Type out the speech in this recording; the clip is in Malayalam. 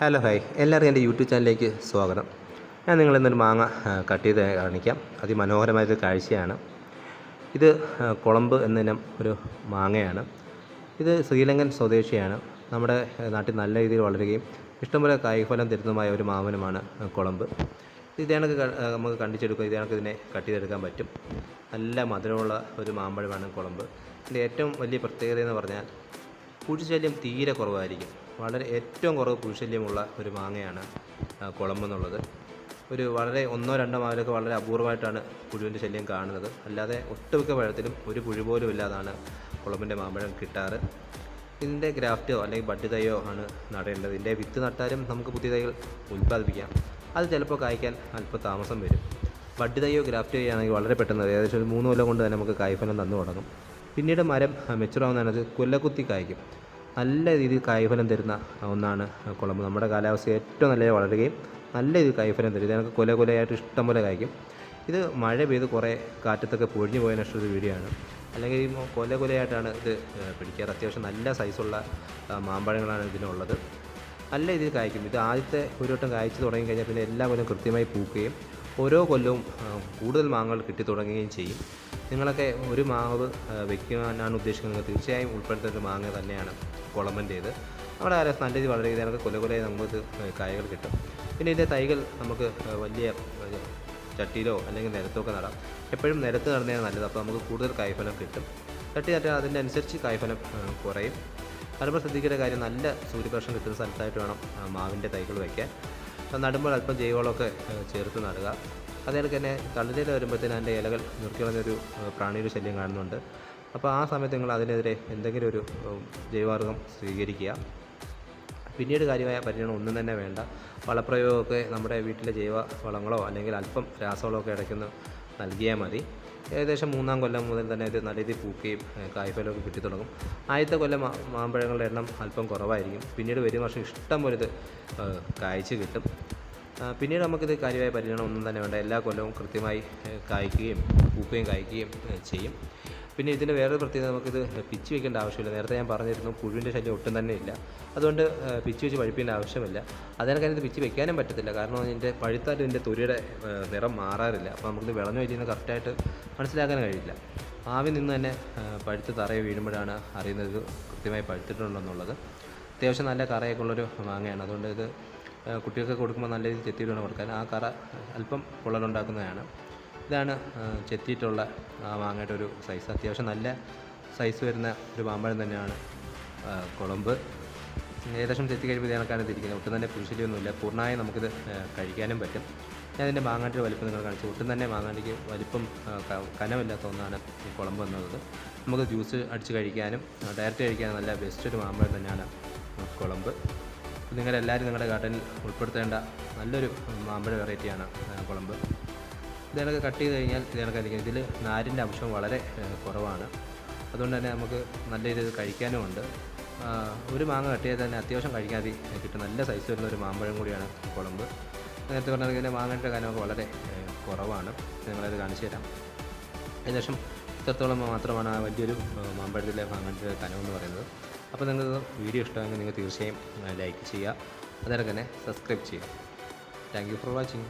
ഹലോ ഹായ് എല്ലാവർക്കും എന്റെ യൂട്യൂബ് ചാനലിലേക്ക് സ്വാഗതം. ഞാൻ നിങ്ങളിന്നൊരു മാങ്ങ കട്ട് ചെയ്ത് കാണിക്കാം. അതിമനോഹരമായൊരു കാഴ്ചയാണ്. ഇത് കുളമ്പ് എന്നതിനം ഒരു മാങ്ങയാണ്. ഇത് ശ്രീലങ്കൻ സ്വദേശിയാണ്. നമ്മുടെ നാട്ടിൽ നല്ല രീതിയിൽ വളരുകയും ഇഷ്ടംപോലെ കായ്ഫലം തരുന്നതുമായ ഒരു മാമനുമാണ് കുളമ്പ് ഇത് കണക്ക് നമുക്ക് കണ്ടിച്ചെടുക്കുക ഇത് കണക്ക് ഇതിനെ കട്ട് ചെയ്തെടുക്കാൻ പറ്റും. നല്ല മധുരമുള്ള ഒരു മാമ്പഴമാണ് കുളമ്പ് ഇതിന്റെ ഏറ്റവും വലിയ പ്രത്യേകത എന്ന് പറഞ്ഞാൽ പുഴുശല്യം തീരെ കുറവായിരിക്കും. വളരെ ഏറ്റവും കുറവ് കുഴിശല്യമുള്ള ഒരു മാങ്ങയാണ് ആ, കുളമ്പെന്നുള്ളത് ഒരു വളരെ ഒന്നോ രണ്ടോ മാവിലൊക്കെ വളരെ അപൂർവമായിട്ടാണ് പുഴുവിന്റെ ശല്യം കാണുന്നത്. അല്ലാതെ ഒട്ടുമിക്ക പഴത്തിലും ഒരു പുഴു പോലും ഇല്ലാതാണ് കുളമ്പിന്റെ മാമ്പഴം കിട്ടാറ്. ഇതിന്റെ ഗ്രാഫ്റ്റോ അല്ലെങ്കിൽ ബഡ് തൈയോ ആണ് നടേണ്ടത്. ഇതിന്റെ വിത്ത് നട്ടാലും നമുക്ക് പുതിയ തൈകൾ ഉൽപ്പാദിപ്പിക്കാം. അത് ചിലപ്പോൾ കായ്ക്കാൻ അല്പം താമസം വരും. ബഡ് തൈയോ ഗ്രാഫ്റ്റ് ചെയ്യുകയാണെങ്കിൽ വളരെ പെട്ടെന്ന് ഏകദേശം ഒരു മൂന്ന് കൊല്ലം കൊണ്ട് തന്നെ നമുക്ക് കായ്ഫലം തന്നു തുടങ്ങും. പിന്നീട് മരം മെച്ചുറാവുന്നതിനത് കൊല്ലക്കുത്തി കായ്ക്കും. നല്ല രീതിയിൽ കായ്ഫലം തരുന്ന ഒന്നാണ് കുളമ്പ്. നമ്മുടെ കാലാവസ്ഥ ഏറ്റവും നല്ല വളരുകയും നല്ല രീതിയിൽ കായ്ഫലം തരും. ഇതിനൊക്കെ കൊല കൊലയായിട്ട് ഇഷ്ടം പോലെ കായ്ക്കും. ഇത് മഴ പെയ്ത് കുറേ കാറ്റത്തൊക്കെ പൊഴിഞ്ഞു പോയ നഷ്ട ഒരു വീഡിയോ ആണ്. അല്ലെങ്കിൽ കൊല കൊലയായിട്ടാണ് ഇത് പിടിക്കാറ്. അത്യാവശ്യം നല്ല സൈസുള്ള മാമ്പഴങ്ങളാണ് ഇതിനുള്ളത്. നല്ല രീതിയിൽ കായ്ക്കും. ഇത് ആദ്യത്തെ ഒരു വട്ടം കായ്ച്ചു തുടങ്ങി കഴിഞ്ഞാൽ പിന്നെ എല്ലാ കൊല്ലം കൃത്യമായി പൂക്കുകയും ഓരോ കൊല്ലവും കൂടുതൽ മാങ്ങകൾ കിട്ടി തുടങ്ങുകയും ചെയ്യും. നിങ്ങളൊക്കെ ഒരു മാവ് വെക്കുവാനാണ് ഉദ്ദേശിക്കുന്നത്. തീർച്ചയായും ഉൾപ്പെടുത്തുന്ന ഒരു മാങ്ങ തന്നെയാണ്. കുളമ്പന്റേത് അവിടെ ആരെ നല്ല രീതി വളരെ നമുക്ക് കൊല കൊലയെ നമുക്ക് കായകൾ കിട്ടും. പിന്നെ ഇതിന്റെ തൈകൾ നമുക്ക് വലിയ ചട്ടിയിലോ അല്ലെങ്കിൽ നിരത്തൊക്കെ നടാം. എപ്പോഴും നിരത്ത് നടന്നതാണ് നല്ലത്. അപ്പോൾ നമുക്ക് കൂടുതൽ കായ്ഫലം കിട്ടും. ചട്ടി നട്ടാൽ അതിന്റെ അനുസരിച്ച് കായ്ഫലം കുറയും. അതുപോലെ ശ്രദ്ധിക്കേണ്ട കാര്യം നല്ല സൂര്യപ്രകാശം കിട്ടുന്ന സ്ഥലത്തായിട്ട് വേണം മാവിന്റെ തൈകൾ വയ്ക്കാൻ. നടുമ്പോൾ അല്പം ജൈവവളമൊക്കെ ചേർത്ത് നടുക. അതേപോലെ തന്നെ തളിരില വരുമ്പോഴത്തേന് അതിന്റെ ഇലകൾ നുറുക്കിളഞ്ഞൊരു പ്രാണിയുടെ ശല്യം കാണുന്നുണ്ട്. അപ്പോൾ ആ സമയത്ത് നിങ്ങൾ അതിനെതിരെ എന്തെങ്കിലും ഒരു ജൈവമാർഗം സ്വീകരിക്കുക. പിന്നീട് കാര്യമായ പരിചരണം ഒന്നും തന്നെ വേണ്ട. വളപ്രയോഗമൊക്കെ നമ്മുടെ വീട്ടിലെ ജൈവ വളങ്ങളോ അല്ലെങ്കിൽ അല്പം രാസവളമോ ഒക്കെ ഇടയ്ക്കൊന്ന് നൽകിയാൽ മതി. ഏകദേശം മൂന്നാം കൊല്ലം മുതൽ തന്നെ ഇത് നല്ല രീതിയിൽ പൂക്കുകയും കായ്ഫലമൊക്കെ കിട്ടി തുടങ്ങും. ആദ്യത്തെ കൊല്ലം മാമ്പഴങ്ങളുടെ എണ്ണം അല്പം കുറവായിരിക്കും. പിന്നീട് വരും വർഷം ഇഷ്ടം പോലെ ഇത് കായ്ച്ചു കിട്ടും. പിന്നീട് നമുക്കിത് കാര്യമായ പരിചരണം ഒന്നും തന്നെ വേണ്ട. എല്ലാ കൊല്ലവും കൃത്യമായി കായ്ക്കുകയും പൂക്കുകയും കായ്ക്കുകയും ചെയ്യും. പിന്നെ ഇതിന്റെ വേറൊരു പ്രത്യേകത നമുക്കിത് പിച്ച് വെക്കേണ്ട ആവശ്യമില്ല. നേരത്തെ ഞാൻ പറഞ്ഞിരുന്നു പുഴുവിന്റെ ശല്യം ഒട്ടും തന്നെ ഇല്ല. അതുകൊണ്ട് പിച്ച് വെച്ച് പഴുപ്പിക്കേണ്ട ആവശ്യമില്ല. അതിനൊക്കെ ഇത് പിച്ച് വെക്കാനും പറ്റത്തില്ല. കാരണം ഇതിന്റെ പഴുത്താലും ഇതിന്റെ തൊലിയുടെ നിറം മാറാറില്ല. അപ്പോൾ നമുക്കിത് വിളഞ്ഞു വെച്ചിരുന്ന കറക്റ്റായിട്ട് മനസ്സിലാക്കാൻ കഴിയില്ല. ആവി നിന്ന് തന്നെ പഴുത്ത് തറയെ വീഴുമ്പോഴാണ് അറിയുന്നത് കൃത്യമായി പഴുത്തിട്ടുണ്ടെന്നുള്ളത് അത്യാവശ്യം നല്ല കറയൊക്കെ ഉള്ളൊരു മാങ്ങയാണ്. അതുകൊണ്ട് ഇത് കുട്ടികൾക്ക് കൊടുക്കുമ്പോൾ നല്ല രീതിയിൽ ചെത്തിയിട്ടുണ്ട് കൊടുക്കാൻ. ആ കറ അല്പം പൊള്ളലുണ്ടാക്കുന്നതാണ്. ഇതാണ് ചെത്തിയിട്ടുള്ള മാങ്ങയുടെ ഒരു സൈസ് അത്യാവശ്യം നല്ല സൈസ് വരുന്ന ഒരു മാമ്പഴം തന്നെയാണ് കുളമ്പ്. ഏകദേശം ചെത്തി കഴിയുമ്പോൾ ഇതിനൊക്കെയാണ് തിരിക്കുന്നത് ഒട്ടും തന്നെ പുരുഷലിയൊന്നുമില്ല പൂർണമായും നമുക്കിത് കഴിക്കാനും പറ്റും. ഞാൻ ഇതിന്റെ മാങ്ങാട്ടിൽ വലിപ്പം നിങ്ങൾ കാണിച്ചു ഒട്ടും തന്നെ മാങ്ങാട്ടിക്ക് വലിപ്പം കനമില്ലാത്ത ഒന്നാണ് ഈ കുളമ്പ് എന്നത് നമുക്ക് ജ്യൂസ് അടിച്ച് കഴിക്കാനും ഡയറക്റ്റ് കഴിക്കാനും നല്ല ബെസ്റ്റ് ഒരു മാമ്പഴം തന്നെയാണ് കുളമ്പ്. നിങ്ങളെല്ലാവരും നിങ്ങളുടെ ഗാർഡനിൽ ഉൾപ്പെടുത്തേണ്ട നല്ലൊരു മാമ്പഴ വെറൈറ്റിയാണ് കുളമ്പ്. ഇതിനൊക്കെ കട്ട് ചെയ്ത് കഴിഞ്ഞാൽ ഇതിനൊക്കെ ഇതിൽ നാരിന്റെ അംശം വളരെ കുറവാണ്. അതുകൊണ്ട് തന്നെ നമുക്ക് നല്ല രീതിയിൽ കഴിക്കാനും ഉണ്ട്. ഒരു മാങ്ങ കട്ട് ചെയ്താൽ തന്നെ അത്യാവശ്യം കഴിക്കാൻ കിട്ടും. നല്ല സൈസ് വരുന്ന ഒരു മാമ്പഴം കൂടിയാണ് കുളമ്പ്. നേരത്തെ പറഞ്ഞാൽ ഇതിന്റെ മാങ്ങയുടെ കാര്യമൊക്കെ വളരെ കുറവാണ്. നിങ്ങളത് കാണിച്ചു തരാം. ഏകദേശം ഇത്രത്തോളം മാത്രമാണ് ആ വലിയൊരു മാമ്പഴത്തിലെ മാങ്ങയുടെ കനമെന്ന് പറയുന്നത്. അപ്പോൾ നിങ്ങൾക്ക് വീഡിയോ ഇഷ്ടമെങ്കിൽ നിങ്ങൾ തീർച്ചയായും ലൈക്ക് ചെയ്യുക. അതേപോലെ തന്നെ സബ്സ്ക്രൈബ് ചെയ്യുക. Thank you for watching